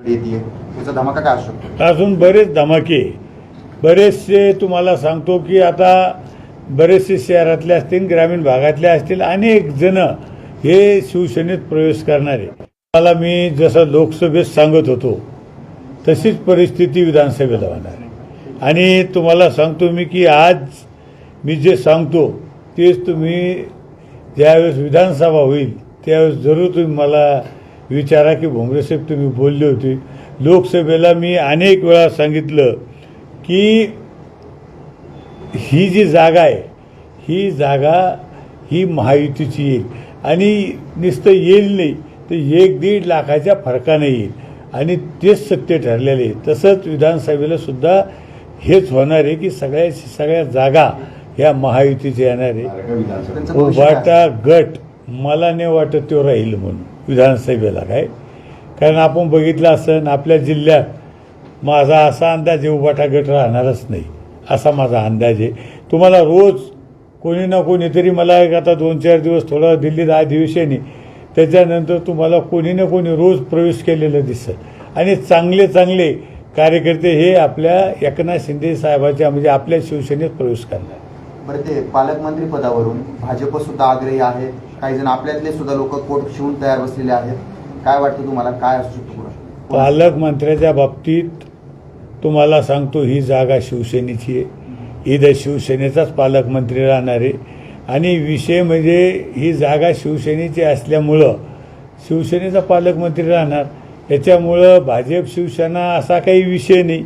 धमाका काय अजून बरेच धमाके. बरेचसे तुम्हाला सांगतो की आता बरेचसे शहरातले असतील ग्रामीण भागातले असतील अनेक जण हे शिवसेनेत प्रवेश करणारे. मला मी जसं लोकसभेत सांगत होतो तशीच परिस्थिती विधानसभेला होणार आहे. आणि तुम्हाला सांगतो मी की आज मी जे सांगतो तेच तुम्ही ज्यावेळेस विधानसभा होईल त्यावेळेस जरूर तुम्ही मला विचारा की भोंगरेसाहेब तुम्ही बोलले होते. लोकसभेला मी अनेक वेळा सांगितलं की ही जी जागा आहे ही जागा ही महायुतीची येईल. आणि नुसतं येईल नाही तर एक दीड लाखाच्या फरकाने येईल. आणि तेच सत्य ठरलेले आहे. तसंच विधानसभेला सुद्धा हेच होणार आहे की सगळ्या सगळ्या जागा ह्या महायुतीच्या येणार आहे? उभाटा गट मला नाही वाटत तो राहील म्हणून विधानसभेला काय? कारण आपण बघितलं असं आपल्या जिल्ह्यात माझा असा अंदाज आहे उभाटा गट राहणारच नाही असा माझा अंदाज आहे. तुम्हाला रोज कोणी ना कोणीतरी मला एक आता दोन चार दिवस थोडं दिल्लीत अधिवेशन आहे त्याच्यानंतर तुम्हाला कोणी ना कोणी रोज प्रवेश केलेलं दिसत. आणि चांगले चांगले कार्यकर्ते हे आपल्या एकनाथ शिंदे साहेबाच्या म्हणजे आपल्या शिवसेनेत प्रवेश करणार. बरं ते पालकमंत्री पदावरून भाजप सुद्धा आग्रही आहेत. काही जण आपल्यातले सुद्धा लोक कोट शिवून तयार बसलेले आहेत. काय वाटतं तुम्हाला? काय असू शकतो पालकमंत्र्याच्या बाबतीत तुम्हाला सांगतो ही जागा शिवसेनेची आहे. इथं शिवसेनेचाच पालकमंत्री राहणार आहे. आणि विषय म्हणजे ही जागा शिवसेनेची असल्यामुळं शिवसेनेचा पालकमंत्री राहणार. याच्यामुळं भाजप शिवसेना असा काही विषय नाही.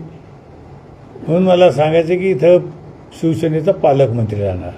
म्हणून मला सांगायचं की इथं शिवसेनेचा पालकमंत्री राहणार.